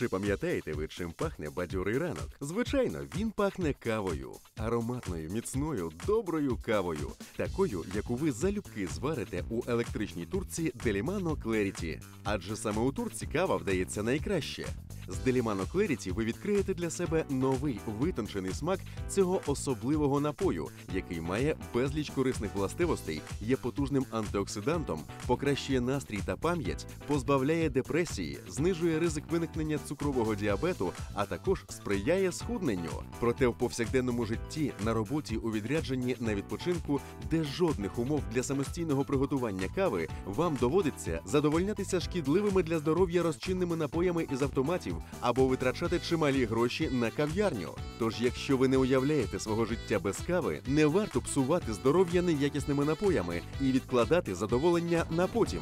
Чи пам'ятаєте ви, чим пахне бадьорий ранок? Звичайно, він пахне кавою, ароматною, міцною, доброю кавою, такою, яку ви залюбки зварите у електричній турці Delimano Clarity. Адже саме у турці кава вдається найкраще. З Delimano Clarity ви відкриєте для себе новий витончений смак цього особливого напою, який має безліч корисних властивостей, є потужним антиоксидантом, покращує настрій та пам'ять, позбавляє депресії, знижує ризик виникнення цукрового діабету, а також сприяє схудненню. Проте в повсякденному житті, на роботі, у відрядженні, на відпочинку, де жодних умов для самостійного приготування кави, вам доводиться задовольнятися шкідливими для здоров'я розчинними напоями із автоматів або витрачати чималі гроші на кав'ярню. Тож, якщо ви не уявляєте свого життя без кави, не варто псувати здоров'я неякісними напоями і відкладати задоволення на потім.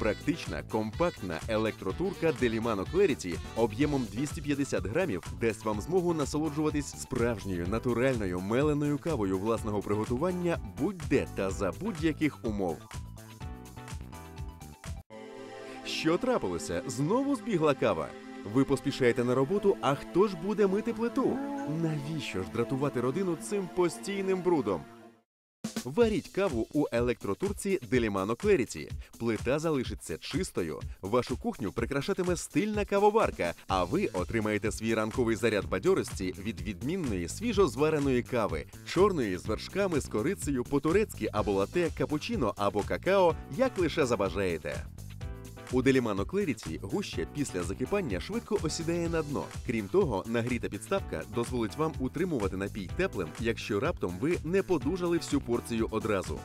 Практична компактна електротурка Delimano Clarity об'ємом 250 грамів дасть вам змогу насолоджуватись справжньою натуральною меленою кавою власного приготування будь-де та за будь-яких умов. Що трапилося? Знову збігла кава. Ви поспішаєте на роботу, а хто ж буде мити плиту? Навіщо ж дратувати родину цим постійним брудом? Варіть каву у електротурці Delimano Clarity. Плита залишиться чистою. Вашу кухню прикрашатиме стильна кавоварка, а ви отримаєте свій ранковий заряд бадьорості від відмінної свіжо звареної кави, чорної з вершками, з корицею, по-турецьки або лате, капучино або какао, як лише забажаєте. У делімано Clarity гуща після закипання швидко осідає на дно. Крім того, нагріта підставка дозволить вам утримувати напій теплим, якщо раптом ви не подужали всю порцію одразу.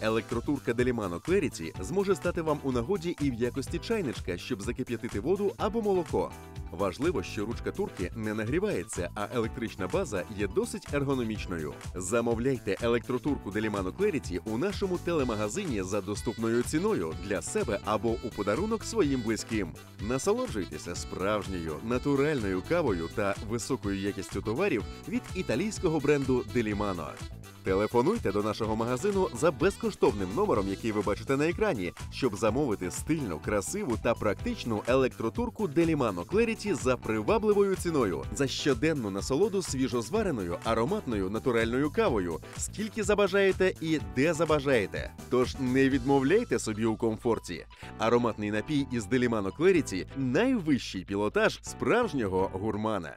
Електротурка Delimano Clarity зможе стати вам у нагоді і в якості чайничка, щоб закип'ятити воду або молоко. Важливо, що ручка турки не нагрівається, а електрична база є досить ергономічною. Замовляйте електротурку Delimano Clarity у нашому телемагазині за доступною ціною для себе або у подарунок своїм близьким. Насолоджуйтеся справжньою натуральною кавою та високою якістю товарів від італійського бренду Delimano. Телефонуйте до нашого магазину за безкоштовним номером, який ви бачите на екрані, щоб замовити стильну, красиву та практичну електротурку Delimano Clarity за привабливою ціною за щоденну насолоду свіжозвареною ароматною натуральною кавою, скільки забажаєте і де забажаєте. Тож не відмовляйте собі у комфорті. Ароматний напій із Delimano Clarity – найвищий пілотаж справжнього гурмана.